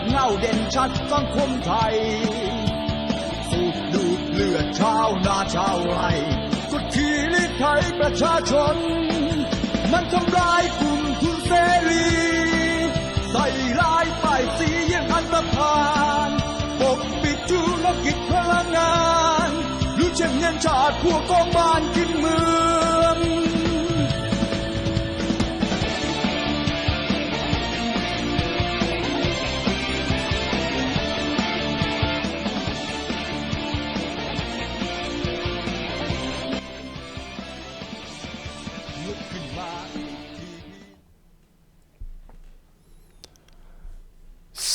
ากเง้าเด่นชัดสังคมไทย สูบดูดเลือดชาวนาชาวไร่กดขี่ลิไทยประชาชน มันทำลายกลุ่มทุนเสรี ใส่ลายป้ายสียังอันตรพานปกปิดธุรกิจพลังงานรือเช่นเงินชาติพวกกองบ้านกินเมือ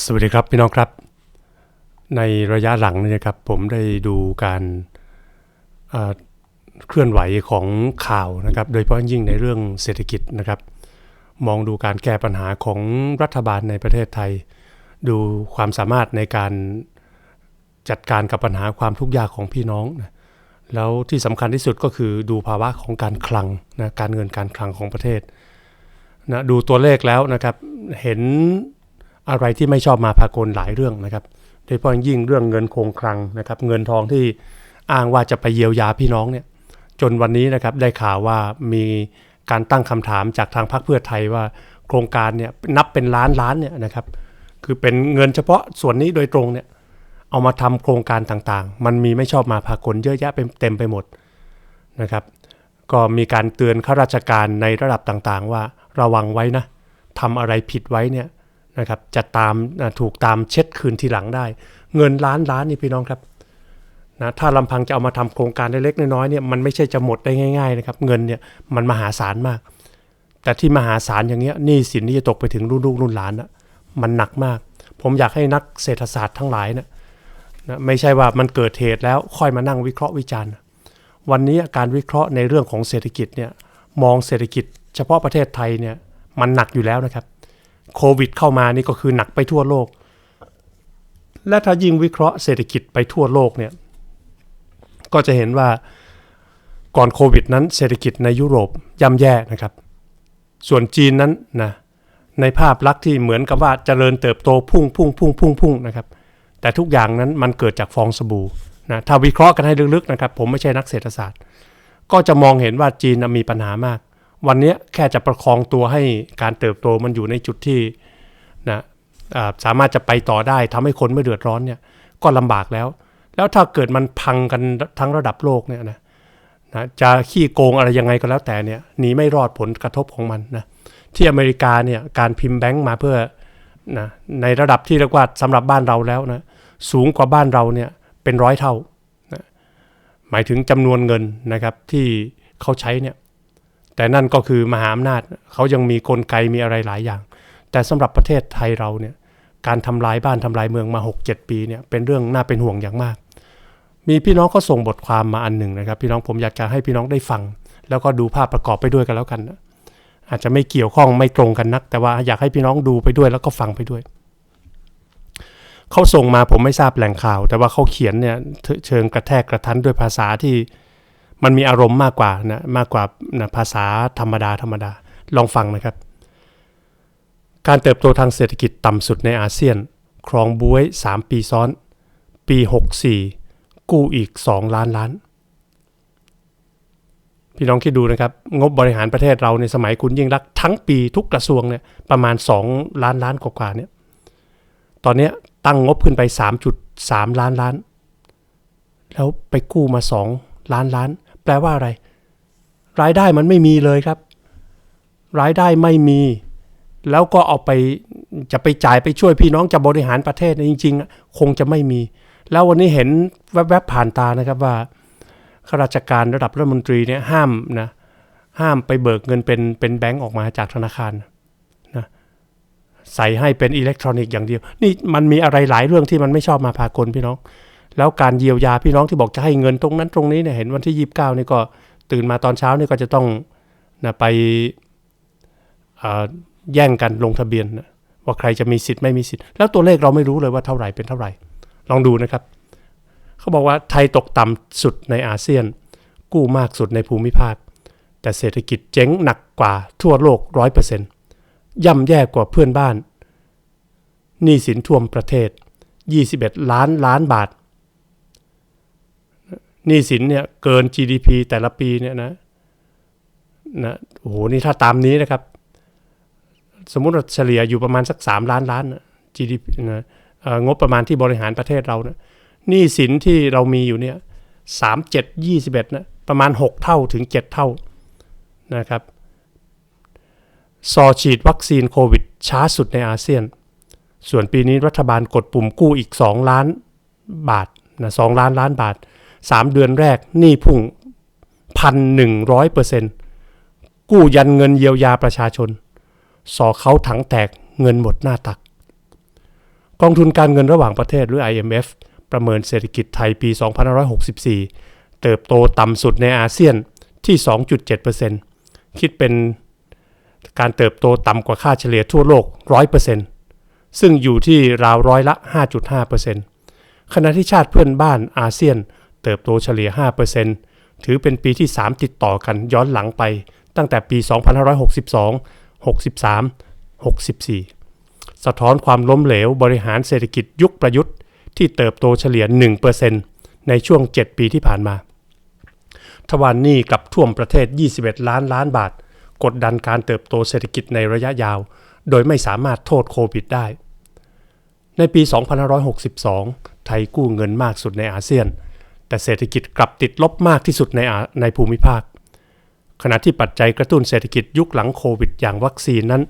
สวัสดีครับพี่น้องครับ ในระยะหลังนี่นะครับผมได้ดูการเอ่อเคลื่อนไหวของข่าวนะครับ โดยเฉพาะยิ่งในเรื่องเศรษฐกิจนะครับ มองดูการแก้ปัญหาของรัฐบาลในประเทศไทย ดูความสามารถในการจัดการกับปัญหาความทุกข์ยากของพี่น้องนะแล้วที่สำคัญที่สุดก็คือดูภาวะของการคลังนะการเงินการคลังของประเทศนะดูตัวเลขแล้วนะครับเห็น อะไรที่ไม่ชอบมาพากลหลายเรื่องนะครับ โดยเฉพาะยิ่งเรื่องเงินคงคลังนะครับ เงินทองที่อ้างว่าจะไปเยียวยาพี่น้องเนี่ยจนวันนี้นะครับได้ข่าวว่ามีการตั้งคำถามจากทางพรรคเพื่อไทยว่าโครงการเนี่ยนับเป็นล้านล้านเนี่ยนะครับคือเป็นเงินเฉพาะส่วนนี้โดยตรงเนี่ยเอามาทำโครงการต่างๆ มันมีไม่ชอบมาพากลเยอะแยะไปเต็มไปหมดนะครับ ก็มีการเตือนข้าราชการในระดับต่างๆ ว่าระวังไว้นะทำอะไรผิดไว้เนี่ย นะครับจะตามถูกตามเช็ดคืนทีหลังได้ เงินล้านล้านนี่พี่น้องครับนะถ้าลำพังจะเอามาทำโครงการเล็กๆน้อยๆเนี่ยมันไม่ใช่จะหมดได้ง่ายๆนะครับเงินเนี่ยมันมหาศาลมาก แต่ที่มหาศาลอย่างเงี้ยหนี้สินนี่จะตกไปถึงรุ่นลูกรุ่นหลานนะมันหนักมาก ผมอยากให้นักเศรษฐศาสตร์ทั้งหลายเนะนะไม่ใช่ว่ามันเกิดเหตุแล้วค่อยมานั่งวิเคราะห์วิจารณ์ วันนี้การวิเคราะห์ในเรื่องของเศรษฐกิจเนี่ยมองเศรษฐกิจ เฉพาะประเทศไทยเนี่ยมันหนักอยู่แล้วนะครับ โควิดเข้ามานี่ก็คือหนักไปทั่วโลก และถ้ายิ่งวิเคราะห์เศรษฐกิจไปทั่วโลกเนี่ย ก็จะเห็นว่าก่อนโควิดนั้นเศรษฐกิจในยุโรปย่ำแย่นะครับ ส่วนจีนนั้นนะในภาพลักษณ์ที่เหมือนกับว่าเจริญเติบโตพุ่งพุ่งพุ่งพุ่งพุ่งนะครับ แต่ทุกอย่างนั้นมันเกิดจากฟองสบู่นะถ้าวิเคราะห์กันให้ลึกๆนะครับ ผมไม่ใช่นักเศรษฐศาสตร์ ก็จะมองเห็นว่าจีนมีปัญหามาก วันนี้แค่จะประคองตัวให้การเติบโตมันอยู่ในจุดที่นะสามารถจะไปต่อได้ทำให้คนไม่เดือดร้อนเนี่ยก็ลำบากแล้ว แล้วถ้าเกิดมันพังกันทั้งระดับโลกเนี่ยนะนะจะขี้โกงอะไรยังไงก็แล้วแต่เนี่ยหนีไม่รอดผลกระทบของมันนะที่อเมริกาเนี่ยการพิมพ์แบงก์มาเพื่อนะในระดับที่เรียกว่าสำหรับบ้านเราแล้วนะสูงกว่าบ้านเราเนี่ยเป็นร้อยเท่านะหมายถึงจำนวนเงินนะครับที่เขาใช้เนี่ย แต่นั่นก็คือมหาอำนาจเขายังมีกลไกมีอะไรหลายอย่าง แต่สำหรับประเทศไทยเราเนี่ยการทำลายบ้านทำลายเมืองมา 6-7 ปีเนี่ยเป็นเรื่องน่าเป็นห่วงอย่างมาก มีพี่น้องก็ส่งบทความมาอันหนึ่งนะครับ พี่น้องผมอยากจะให้พี่น้องได้ฟัง แล้วก็ดูภาพประกอบไปด้วยกันแล้วกันนะอาจจะไม่เกี่ยวข้องไม่ตรงกันนัก แต่ว่าอยากให้พี่น้องดูไปด้วยแล้วก็ฟังไปด้วยเขาส่งมาผมไม่ทราบแหล่งข่าว แต่ว่าเขาเขียนเนี่ยเชิงกระแทกกระทันด้วยภาษาที่ มันมีอารมณ์มากกว่านะมากกว่านะภาษาธรรมดาธรรมดาลองฟังนะครับ การเติบโตทางเศรษฐกิจต่ำสุดในอาเซียน ครองบวย3 ปีซ้อน ปี 64 กู้อีก 2 ล้านล้าน พี่น้องคิดดูนะครับ งบบริหารประเทศเราในสมัยคุณยิ่งรักทั้งปีทุกกระทรวงเนี่ยประมาณ 2 ล้านล้านกว่าๆเนี่ยตอนนี้ตั้งงบขึ้นไป 3.3 ล้านล้าน แล้วไปกู้มา 2 ล้านล้าน แปลว่าอะไร รายได้มันไม่มีเลยครับ รายได้ไม่มี แล้วก็เอาไปจะไปจ่ายไปช่วยพี่น้องจะบริหารประเทศเนี่ยจริง ๆ คงจะไม่มี แล้ววันนี้เห็นแวบๆผ่านตานะครับว่าข้าราชการระดับรัฐมนตรีเนี่ยห้ามนะห้ามไปเบิกเงินเป็นเป็นแบงก์ออกมาจากธนาคารนะใส่ให้เป็นอิเล็กทรอนิกส์อย่างเดียว นี่มันมีอะไรหลายเรื่องที่มันไม่ชอบมาพากลพี่น้อง แล้วการเยียวยาพี่น้องที่บอกจะให้เงินตรงนั้นตรงนี้เนี่ยเห็นวันที่ 29นี่ก็ตื่นมาตอนเช้านี่ก็จะต้องนะไปแย่งกันลงทะเบียนนะว่าใครจะมีสิทธิ์ไม่มีสิทธิ์แล้วตัวเลขเราไม่รู้เลยว่าเท่าไหร่เป็นเท่าไหร่ ลองดูนะครับ เขาบอกว่าไทยตกต่ำสุดในอาเซียน กู้มากสุดในภูมิภาค แต่เศรษฐกิจเจ๊งหนักกว่าทั่วโลก100%ย่ำแย่กว่าเพื่อนบ้านหนี้สินท่วมประเทศ 21 ล้านล้านบาท หนี้สินเนี่ยเกิน GDP แต่ละปีเนี่ยนะนะโอ้โหนี่ถ้าตามนี้นะครับ สมมุติว่าเฉลี่ยอยู่ประมาณสัก 3 ล้านล้าน GDP นะงบประมาณที่บริหารประเทศเรานะหนี้สินที่เรามีอยู่เนี่ยสามเจ็ดยี่สิบเอ็ดนะประมาณ 6 เท่าถึง 7 เท่านะครับซอฉีดวัคซีนโควิดช้าสุดในอาเซียน ส่วนปีนี้รัฐบาลกดปุ่มกู้อีก 2 ล้านบาทนะสล้านล้านบาท 3 เดือนแรกหนี้พุ่งพันหนึ่งร้อยเปอร์เซนต์กู้ยันเงินเยียวยาประชาชน สอเขาถังแตกเงินหมดหน้าตัก กองทุนการเงินระหว่างประเทศหรือ IMF ประเมินเศรษฐกิจไทยปี 2564 เติบโตต่ำสุดในอาเซียนที่ 2.7%คิดเป็นการเติบโตต่ำกว่าค่าเฉลี่ยทั่วโลก 100%ซึ่งอยู่ที่ราวร้อยละ 5.5%ขณะที่ชาติเพื่อนบ้านอาเซียน เติบโตเฉลี่ย 5%ถือเป็นปีที่ 3 ติดต่อกันย้อนหลังไป ตั้งแต่ปี 2562 63 64 สะท้อนความล้มเหลวบริหารเศรษฐกิจยุคประยุทธ์ ที่เติบโตเฉลี่ย 1%ในช่วง 7 ปีที่ผ่านมา ทวารหนี้กับท่วมประเทศ 21 ล้านล้านบาท กดดันการเติบโตเศรษฐกิจในระยะยาว โดยไม่สามารถโทษโควิดได้ในปี 2562 ไทยกู้เงินมากสุดในอาเซียน แต่เศรษฐกิจกลับติดลบมากที่สุดในอาในภูมิภาค ขณะที่ปัจจัยกระตุ้นเศรษฐกิจยุคหลังโควิด อย่างวัคซีนนั้น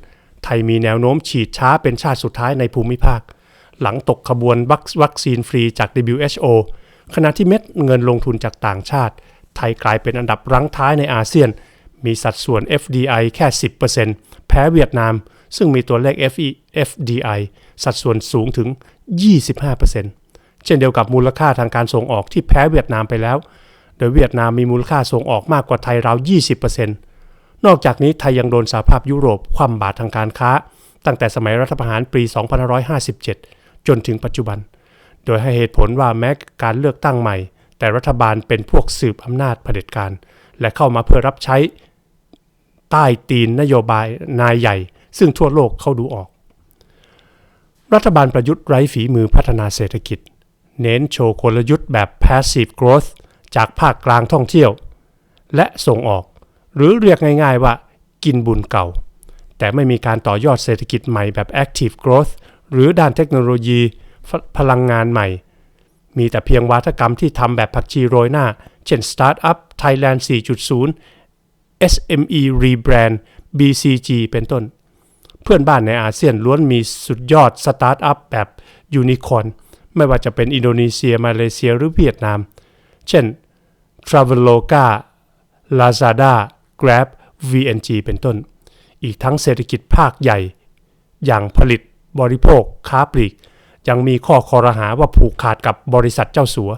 ไทยมีแนวโน้มฉีดช้าเป็นชาติสุดท้ายในภูมิภาค หลังตกขบวนวัคซีนฟรีจาก WHO ขณะที่เม็ดเงินลงทุนจากต่างชาติ ไทยกลายเป็นอันดับรั้งท้ายในอาเซียน มีสัดส่วน FDI แค่ 10%แพ้เวียดนาม ซึ่งมีตัวเลข FDI สัดส่วนสูงถึง 25% เช่นเดียวกับมูลค่าทางการส่งออกที่แพ้เวียดนามไปแล้ว โดยเวียดนามมีมูลค่าส่งออกมากกว่าไทยราว 20%นอกจากนี้ไทยยังโดนสหภาพยุโรปคว่ำบาตรทางการค้า ตั้งแต่สมัยรัฐประหารปี 2557 จนถึงปัจจุบัน โดยให้เหตุผลว่าแม้การเลือกตั้งใหม่ แต่รัฐบาลเป็นพวกสืบอำนาจเผด็จการ และเข้ามาเพื่อรับใช้ใต้ตีนนโยบายนายใหญ่ ซึ่งทั่วโลกเข้าดูออก รัฐบาลประยุทธ์ไร้ฝีมือพัฒนาเศรษฐกิจ เน้นโชว์กลยุทธ์แบบ passive growth จากภาคกลางท่องเที่ยว และส่งออก หรือเรียกง่ายๆว่ากินบุญเก่า แต่ไม่มีการต่อยอดเศรษฐกิจใหม่แบบ active growth หรือด้านเทคโนโลยีพลังงานใหม่ มีแต่เพียงวาทกรรมที่ทำแบบผักชีโรยหน้า เช่น Startup Thailand 4.0 SME Rebrand BCG เป็นต้น เพื่อนบ้านในอาเซียนล้วนมีสุดยอดสตาร์ทอัพแบบยูนิคอน ไม่ว่าจะเป็นอินโดนีเซีย มาเลเซียหรือเวียดนาม เช่น Traveloka Lazada Grab VNG เป็นต้น อีกทั้งเศรษฐกิจภาคใหญ่ อย่างผลิตบริโภค ค้าปลีก ยังมีข้อคอรหาว่าผูกขาดกับบริษัทเจ้าสัว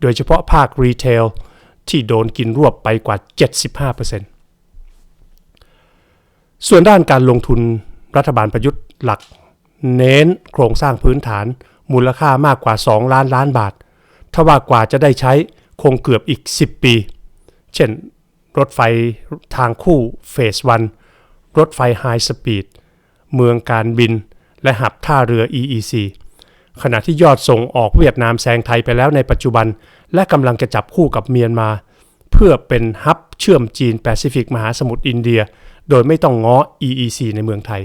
โดยเฉพาะภาครีเทลที่โดนกินรวบไปกว่า 75%ส่วนด้านการลงทุนรัฐบาลประยุทธ์หลัก เน้นโครงสร้างพื้นฐาน มูลค่ามากกว่า 2 ล้านล้านบาทถ้าว่ากว่าจะได้ใช้คงเกือบอีก 10 ปี เช่น รถไฟทางคู่เฟสวันรถไฟไฮสปีดเมืองการบิน และหับท่าเรือ EEC ขณะที่ยอดส่งออกเวียดนามแซงไทยไปแล้วในปัจจุบัน และกำลังจะจับคู่กับเมียนมา เพื่อเป็นฮับเชื่อมจีนแปซิฟิกมหาสมุทรอินเดีย โดยไม่ต้องง้อ EEC ในเมืองไทย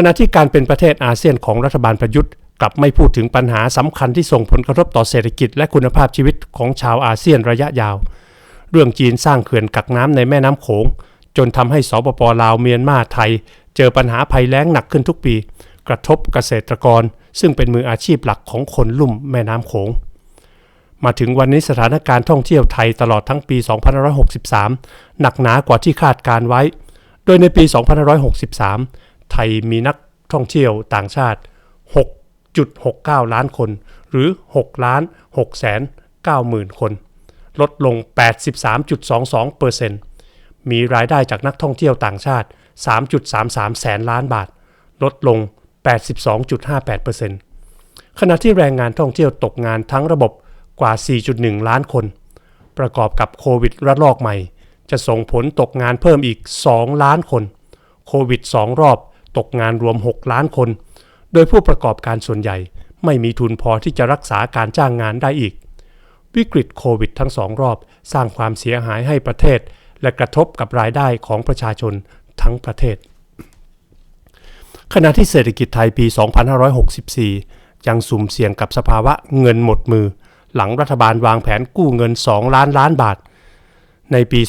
ขณะที่การเป็นประเทศอาเซียนของรัฐบาลประยุทธ์กลับไม่พูดถึงปัญหาสำคัญที่ส่งผลกระทบต่อเศรษฐกิจและคุณภาพชีวิตของชาวอาเซียนระยะยาว เรื่องจีนสร้างเขื่อนกักน้ำในแม่น้ำโขง จนทำให้สปปลาวเมียนมาไทย เจอปัญหาภัยแล้งหนักขึ้นทุกปี กระทบเกษตรกร ซึ่งเป็นมืออาชีพหลักของคนลุ่มแม่น้ำโขง มาถึงวันนี้สถานการณ์ท่องเที่ยวไทยตลอดทั้งปี 2563 หนักหนากว่าที่คาดการไว้ โดยในปี 2563 ไทยมีนักท่องเที่ยวต่างชาติ 6.69 ล้านคน หรือ6ล้าน6แสน9หมื่นคน ลดลง 83.22เปอร์เซ็นต์มีรายได้จากนักท่องเที่ยวต่างชาติ 3.33 แสนล้านบาท ลดลง 82.58เปอร์เซ็นต์ขณะที่แรงงานท่องเที่ยวตกงานทั้งระบบกว่า 4.1 ล้านคน ประกอบกับโควิดระลอกใหม่ จะส่งผลตกงานเพิ่มอีก 2 ล้านคน โควิด 2 รอบ ตกงานรวม 6 ล้านคน โดยผู้ประกอบการส่วนใหญ่ ไม่มีทุนพอที่จะรักษาการจ้างงานได้อีก วิกฤตโควิดทั้งสองรอบ สร้างความเสียหายให้ประเทศ และกระทบกับรายได้ของประชาชนทั้งประเทศ ขณะที่เศรษฐกิจไทยปี 2564 ยังสุ่มเสี่ยงกับสภาวะเงินหมดมือ หลังรัฐบาลวางแผนกู้เงิน 2 ล้านล้านบาท ในปี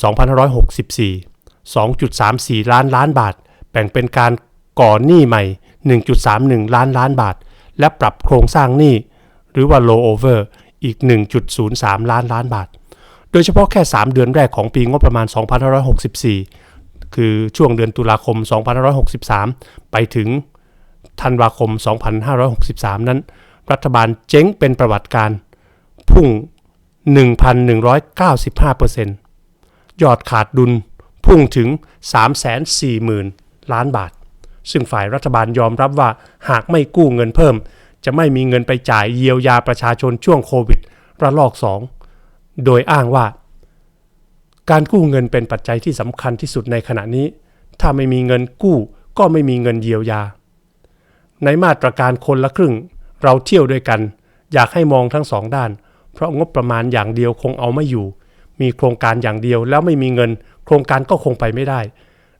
2564 2.34 ล้านล้านบาท แบ่งเป็นการ ก่อหนี้ใหม่ 1.31 ล้านล้านบาท และปรับโครงสร้างหนี้หรือว่า low over อีก 1.03 ล้านล้านบาท โดยเฉพาะแค่ 3 เดือนแรกของปีงบประมาณ 2564 คือช่วงเดือนตุลาคม 2563 ไปถึงธันวาคม 2563 นั้น รัฐบาลเจ๊งเป็นประวัติการพุ่ง 1,195%ยอดขาดดุลพุ่งถึง 340,000 ล้านบาท ซึ่งฝ่ายรัฐบาลยอมรับว่าหากไม่กู้เงินเพิ่ม จะไม่มีเงินไปจ่ายเยียวยาประชาชนช่วงโควิดระลอก 2 โดยอ้างว่า การกู้เงินเป็นปัจจัยที่สำคัญที่สุดในขณะนี้ ถ้าไม่มีเงินกู้ก็ไม่มีเงินเยียวยา ในมาตรการคนละครึ่ง เราเที่ยวด้วยกัน อยากให้มองทั้งสองด้าน เพราะงบประมาณอย่างเดียวคงเอาไม่อยู่ มีโครงการอย่างเดียวแล้วไม่มีเงิน โครงการก็คงไปไม่ได้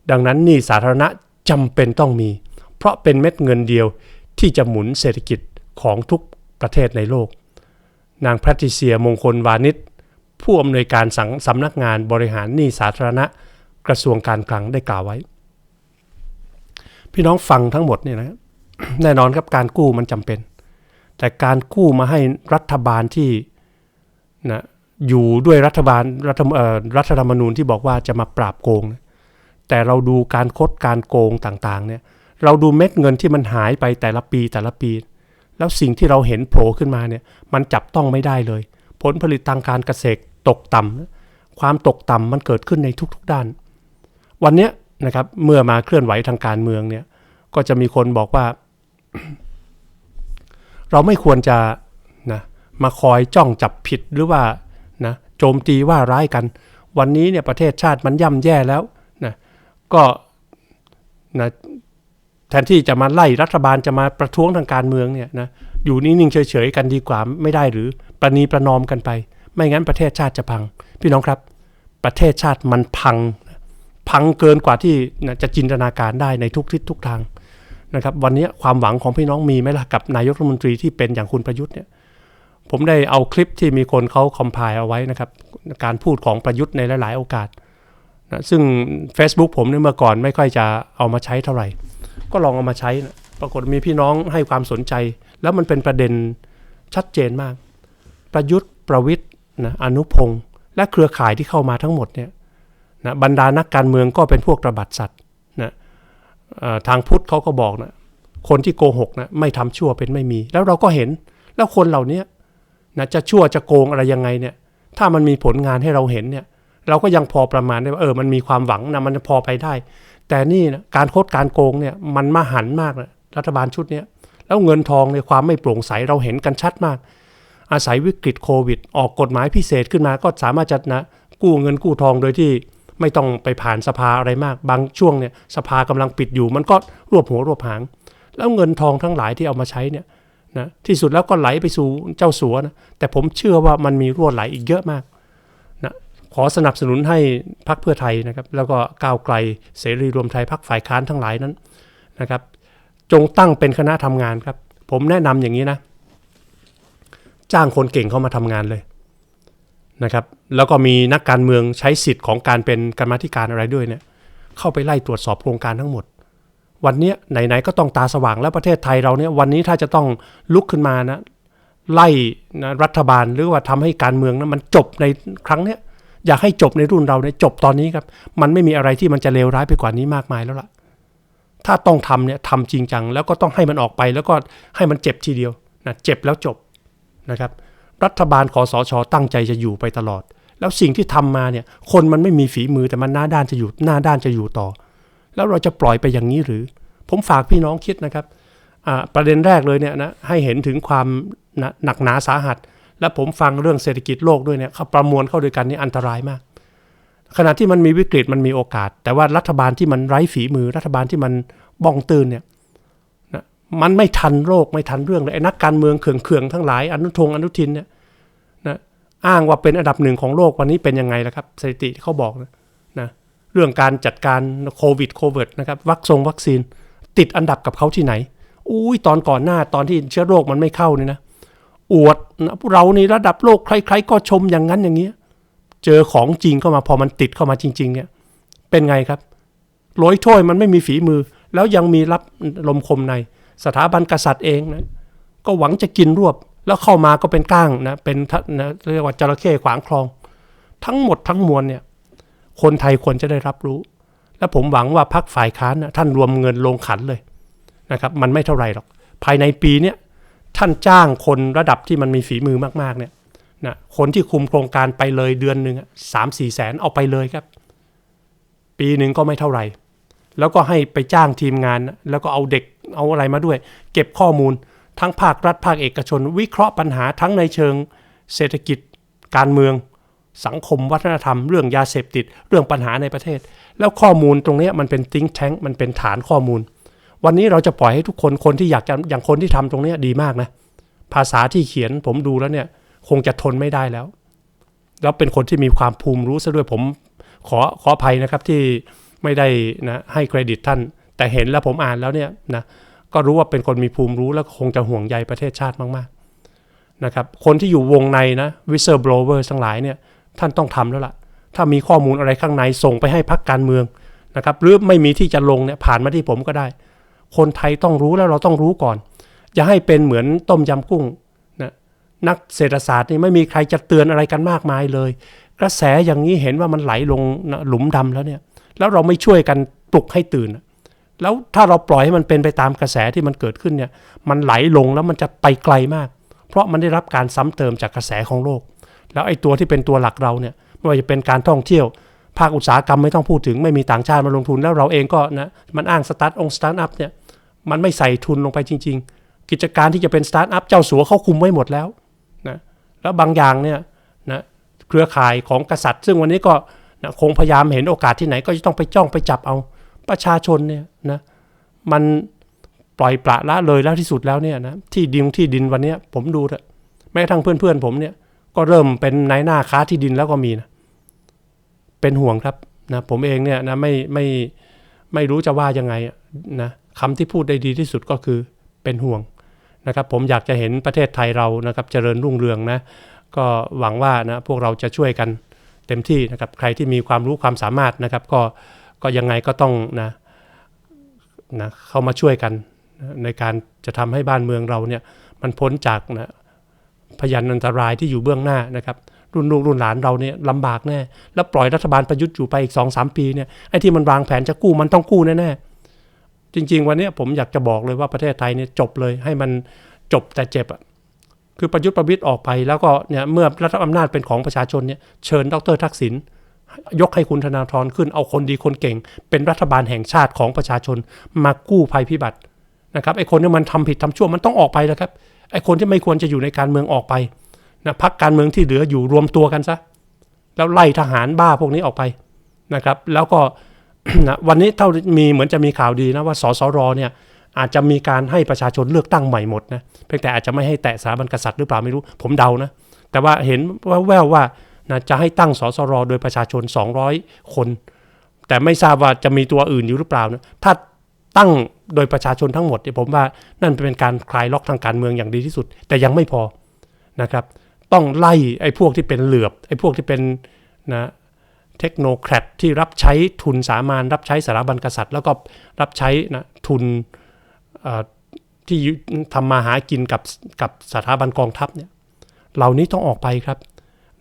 ดังนั้นหนี้สาธารณะ จำเป็นต้องมี เพราะเป็นเม็ดเงินเดียวที่จะหมุนเศรษฐกิจของทุกประเทศในโลก นางแพทริเซียมงคลวานิชผู้อำนวยการสังสำนักงานบริหารหนี้สาธารณะกระทรวงการคลังได้กล่าวไว้ พี่น้องฟังทั้งหมดเนี่ยนะแน่นอนครับการกู้มันจำเป็น แต่การกู้มาให้รัฐบาลที่นะอยู่ด้วยรัฐบาลรัฐรัฐธรรมนูญที่บอกว่าจะมาปราบโกงนะ แต่เราดูการคดการโกงต่างๆเนี่ยเราดูเม็ดเงินที่มันหายไปแต่ละปีแต่ละปี แล้วสิ่งที่เราเห็นโผล่ขึ้นมาเนี่ยมันจับต้องไม่ได้เลย ผลผลิตทางการเกษตรตกต่ำความตกต่ำมันเกิดขึ้นในทุกๆด้าน วันนี้นะครับเมื่อมาเคลื่อนไหวทางการเมืองเนี่ยก็จะมีคนบอกว่า เราไม่ควรจะนะมาคอยจ้องจับผิดหรือว่านะโจมตีว่าร้ายกัน วันนี้เนี่ยประเทศชาติมันย่ำแย่แล้ว ก็นะแทนที่จะมาไล่รัฐบาลจะมาประท้วงทางการเมืองเนี่ยนะอยู่นิ่งๆเฉยๆกันดีกว่าไม่ได้หรือประนีประนอมกันไป ไม่งั้นประเทศชาติจะพัง พี่น้องครับ ประเทศชาติมันพัง พังเกินกว่าที่จะจินตนาการได้ในทุกทิศทุกทางนะครับ วันนี้ความหวังของพี่น้องมีไหมล่ะกับนายกรัฐมนตรีที่เป็นอย่างคุณประยุทธ์เนี่ยผมได้เอาคลิปที่มีคนเขาคอมไพล์เอาไว้นะครับ การพูดของประยุทธ์ในหลาย ๆ โอกาส นะซึ่ง Facebook ผมเนี่ยเมื่อก่อนไม่ค่อยจะเอามาใช้เท่าไหร่ ก็ลองเอามาใช้นะปรากฏมีพี่น้องให้ความสนใจ แล้วมันเป็นประเด็นชัดเจนมาก ประยุทธ์ประวิทย์นะอนุพงศ์และเครือข่ายที่เข้ามาทั้งหมดเนี่ยนะบรรดานักการเมืองก็เป็นพวกระบาดสัตว์นะทางพุทธเขาก็บอกนะคนที่โกหกนะไม่ทำชั่วเป็นไม่มี แล้วเราก็เห็นแล้วคนเหล่านี้นะจะชั่วจะโกงอะไรยังไงเนี่ยถ้ามันมีผลงานให้เราเห็นเนี่ย เราก็ยังพอประมาณได้ว่าเออมันมีความหวังนะมันพอไปได้ แต่นี่นะการโคดการโกงเนี่ยมันมหันต์มากเลยรัฐบาลชุดเนี้ยแล้วเงินทองในความไม่โปร่งใสเราเห็นกันชัดมาก อาศัยวิกฤตโควิด ออกกฎหมายพิเศษขึ้นมาก็สามารถจะนะกู้เงินกู้ทองโดยที่ไม่ต้องไปผ่านสภาอะไรมาก บางช่วงเนี่ยสภากำลังปิดอยู่ มันก็รวบหัวรวบหาง แล้วเงินทองทั้งหลายที่เอามาใช้เนี่ยนะที่สุดแล้วก็ไหลไปสู่เจ้าสัวนะแต่ผมเชื่อว่ามันมีรั่วไหลอีกเยอะมาก ขอสนับสนุนให้พรรคเพื่อไทยนะครับ แล้วก็ก้าวไกลเสรีรวมไทยพรรคฝ่ายค้านทั้งหลายนั้นนะครับ จงตั้งเป็นคณะทำงานครับ ผมแนะนำอย่างนี้นะ จ้างคนเก่งเข้ามาทำงานเลยนะครับ แล้วก็มีนักการเมืองใช้สิทธิ์ของการเป็นกรรมธิการอะไรด้วยเนี่ย เข้าไปไล่ตรวจสอบโครงการทั้งหมด วันนี้ไหนๆก็ต้องตาสว่างแล้วประเทศไทยเราเนี่ยวันนี้ถ้าจะต้องลุกขึ้นมานะไล่นะรัฐบาลหรือว่าทำให้การเมืองนะมันจบในครั้งเนี้ย อยากให้จบในรุ่นเราเนี่ยจบตอนนี้ครับ มันไม่มีอะไรที่มันจะเลวร้ายไปกว่านี้มากมายแล้วล่ะ ถ้าต้องทำเนี่ยทำจริงจัง แล้วก็ต้องให้มันออกไปแล้วก็ให้มันเจ็บทีเดียวนะเจ็บแล้วจบนะครับ รัฐบาลคอสชตั้งใจจะอยู่ไปตลอด แล้วสิ่งที่ทำมาเนี่ย คนมันไม่มีฝีมือแต่มันหน้าด้านจะอยู่หน้าด้านจะอยู่ต่อ แล้วเราจะปล่อยไปอย่างนี้หรือ ผมฝากพี่น้องคิดนะครับอ่าประเด็นแรกเลยเนี่ยนะให้เห็นถึงความหนักหนาสาหัส และผมฟังเรื่องเศรษฐกิจโลกด้วยเนี่ยเขาประมวลเข้าด้วยกันนี่อันตรายมาก ขณะที่มันมีวิกฤตมันมีโอกาส แต่ว่ารัฐบาลที่มันไร้ฝีมือ รัฐบาลที่มันบ้องตื่นเนี่ยนะมันไม่ทันโลกไม่ทันเรื่องเลยไอ้นักการเมืองเขื่องๆทั้งหลายอนุทงอนุทินเนี่ยนะอ้างว่าเป็นอันดับหนึ่งของโลกวันนี้เป็นยังไงล่ะครับสถิติที่เขาบอกนะนะเรื่องการจัดการโควิดโควิดนะครับวัคซงวัคซีน ติดอันดับกับเขาที่ไหนอุ้ยตอนก่อนหน้าตอนที่เชื้อโรคมันไม่เข้านี่นะ อวดนะพวกเรานี่ระดับโลกใคร ๆ ก็ชมอย่างนั้นอย่างเงี้ยเจอของจริงเข้ามาพอมันติดเข้ามาจริง ๆ เนี่ย เป็นไงครับโรยถ้วยมันไม่มีฝีมือ แล้วยังมีรับลมคมในสถาบันกษัตริย์เองนะก็หวังจะกินรวบ แล้วเข้ามาก็เป็นก้างนะเป็นทะนะเรียกว่าจระเข้ขวางคลอง ทั้งหมดทั้งมวลเนี่ยคนไทยควรจะได้รับรู้ และผมหวังว่าพักฝ่ายค้านนะท่านรวมเงินลงขันเลยนะครับ มันไม่เท่าไหร่หรอก ภายในปีเนี้ย ท่านจ้างคนระดับที่มันมีฝีมือมากๆเนี่ยนะคนที่คุมโครงการไปเลยเดือนหนึ่งสามสี่แสนเอาไปเลยครับ ปีหนึ่งก็ไม่เท่าไหร่ แล้วก็ให้ไปจ้างทีมงาน แล้วก็เอาเด็กเอาอะไรมาด้วย เก็บข้อมูลทั้งภาครัฐภาคเอกชน วิเคราะห์ปัญหาทั้งในเชิงเศรษฐกิจ การเมือง สังคมวัฒนธรรม เรื่องยาเสพติด เรื่องปัญหาในประเทศ แล้วข้อมูลตรงนี้มันเป็นติ้งแท้งมันเป็นฐานข้อมูล วันนี้เราจะปล่อยให้ทุกคนคนที่อยากจะอย่างคนที่ทำตรงนี้ดีมากนะ ภาษาที่เขียนผมดูแล้วเนี่ย คงจะทนไม่ได้แล้ว แล้วเป็นคนที่มีความภูมิรู้ซะด้วยผมขอขออภัยนะครับที่ไม่ได้นะให้เครดิตท่าน แต่เห็นแล้วผมอ่านแล้วเนี่ยนะก็รู้ว่าเป็นคนมีภูมิรู้แล้วคงจะห่วงใยประเทศชาติมากๆนะครับคนที่อยู่วงในนะวิเซอร์บลเวอร์ทั้งหลายเนี่ยท่านต้องทำแล้วล่ะ ถ้ามีข้อมูลอะไรข้างในส่งไปให้พักการเมืองนะครับหรือไม่มีที่จะลงเนี่ยผ่านมาที่ผมก็ได้ คนไทยต้องรู้แล้วเราต้องรู้ก่อน อย่าให้เป็นเหมือนต้มยำกุ้งนะนักเศรษฐศาสตร์นี่ไม่มีใครจะเตือนอะไรกันมากมายเลย กระแสอย่างนี้เห็นว่ามันไหลลงนะหลุมดำแล้วเนี่ยแล้วเราไม่ช่วยกันปลุกให้ตื่น แล้วถ้าเราปล่อยให้มันเป็นไปตามกระแสที่มันเกิดขึ้นเนี่ยมันไหลลงแล้วมันจะไปไกลมาก เพราะมันได้รับการซ้ำเติมจากกระแสของโลก แล้วไอ้ตัวที่เป็นตัวหลักเราเนี่ยไม่ว่าจะเป็นการท่องเที่ยวภาคอุตสาหกรรมไม่ต้องพูดถึงไม่มีต่างชาติมาลงทุนแล้วเราเองก็นะมันอ้างสตาร์ทองสตาร์ทอัพเนี่ย มันไม่ใส่ทุนลงไปจริง ๆ กิจการที่จะเป็นสตาร์ทอัพเจ้าสัวเขาคุมไว้หมดแล้วนะแล้วบางอย่างเนี่ยนะเครือข่ายของกษัตริย์ ซึ่งวันนี้ก็นะคงพยายามเห็นโอกาสที่ไหนก็จะต้องไปจ้องไปจับเอาประชาชนเนี่ยนะมันปล่อยปละละเลยแล้วที่สุดแล้วเนี่ยนะที่ดินที่ดินวันนี้ผมดูเถอะแม้กระทั่งเพื่อนๆผมเนี่ยก็เริ่มเป็นนายหน้าค้าที่ดินแล้วก็มีนะเป็นห่วงครับนะผมเองเนี่ยนะไม่ไม่ไม่รู้จะว่ายังไงนะ คำที่พูดได้ดีที่สุดก็คือเป็นห่วงนะครับ ผมอยากจะเห็นประเทศไทยเรานะครับเจริญรุ่งเรืองนะก็หวังว่านะพวกเราจะช่วยกันเต็มที่นะครับใครที่มีความรู้ความสามารถนะครับ ก็ก็ยังไงก็ต้องนะนะเข้ามาช่วยกันในการจะทำให้บ้านเมืองเราเนี่ยมันพ้นจากนะพยันอันตรายที่อยู่เบื้องหน้านะครับ รุ่นลูกรุ่นหลานเราเนี่ยลำบากแน่แล้วปล่อยรัฐบาลประยุทธ์อยู่ไปอีก2อสปีเนี่ยไอ้ที่มันวางแผนจะกู้มันต้องกู้แน่ๆ จริง ๆ วันนี้ผมอยากจะบอกเลยว่าประเทศไทยเนี่ยจบเลยให้มันจบแต่เจ็บอะคือประยุทธ์ประวิตยออกไปแล้วก็เนี่ยเมื่อรัฐอำนาจเป็นของประชาชนเนี่ยเชิญดรทักษิณยกให้คุณธนาธรขึ้นเอาคนดีคนเก่ง เป็นรัฐบาลแห่งชาติของประชาชนมากู้ภัยพิบัตินะครับไอ้คนที่มันทำผิดทำชั่วมันต้องออกไปแล้วครับไอ้คนที่ไม่ควรจะอยู่ในการเมืองออกไปนะพักการเมืองที่เหลืออยู่รวมตัวกันซะแล้วไล่ทหารบ้าพวกนี้ออกไปนะครับ แล้วก็ นะวันนี้เท่ามีเหมือนจะมีข่าวดีนะว่าสสรเนี่ยอาจจะมีการให้ประชาชนเลือกตั้งใหม่หมดนะเพียงแต่อาจจะไม่ให้แตะสถาบันกษัตริย์หรือเปล่าไม่รู้ผมเดานะแต่ว่าเห็นว่าแววว่านะจะให้ตั้งสสรโดยประชาชน 200 คน แต่ไม่ทราบว่าจะมีตัวอื่นอยู่หรือเปล่านะถ้าตั้งโดยประชาชนทั้งหมดเนี่ยผมว่านั่นเป็นการคลายล็อกทางการเมืองอย่างดีที่สุด แต่ยังไม่พอนะครับ ต้องไล่ไอ้พวกที่เป็นเหลือบไอ้พวกที่เป็นนะ เทคโนแครดที่รับใช้ทุนสามานรับใช้สถาบันกษัตริย์ แล้วก็รับใช้นะทุนที่ทำมาหากินกับกับสถาบันกองทัพเนี่ยเหล่านี้ต้องออกไปครับ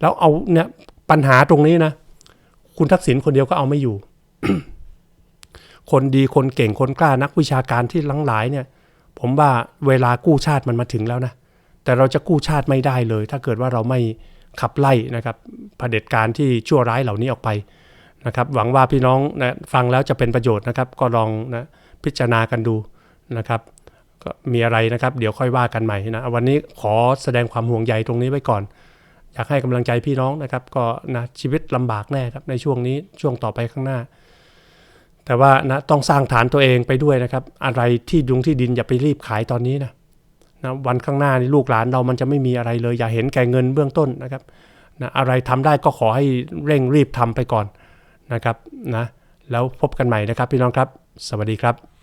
แล้วเอาเนี่ยปัญหาตรงนี้นะ คุณทักษิณคนเดียวก็เอาไม่อยู่ คนดีคนเก่งคนกล้านักวิชาการที่ลังหลายเนี่ย ผมว่าเวลากู้ชาติมันมาถึงแล้วนะ แต่เราจะกู้ชาติไม่ได้เลย ถ้าเกิดว่าเราไม่ ขับไล่นะครับเผด็จการที่ชั่วร้ายเหล่านี้ออกไปนะครับ หวังว่าพี่น้องนะฟังแล้วจะเป็นประโยชน์นะครับ ก็ลองนะพิจารณากันดูนะครับก็มีอะไรนะครับ เดี๋ยวค่อยว่ากันใหม่นะวันนี้ขอแสดงความห่วงใยตรงนี้ไว้ก่อน อยากให้กำลังใจพี่น้องนะครับ ก็นะชีวิตลำบากแน่ครับในช่วงนี้ช่วงต่อไปข้างหน้า แต่ว่านะต้องสร้างฐานตัวเองไปด้วยนะครับ อะไรที่ดุงที่ดินอย่าไปรีบขายตอนนี้นะ นะวันข้างหน้านี่ลูกหลานเรามันจะไม่มีอะไรเลย อย่าเห็นแก่เงินเบื้องต้นนะครับนะอะไรทำได้ก็ขอให้เร่งรีบทำไปก่อนนะครับนะแล้วพบกันใหม่นะครับพี่น้องครับ สวัสดีครับ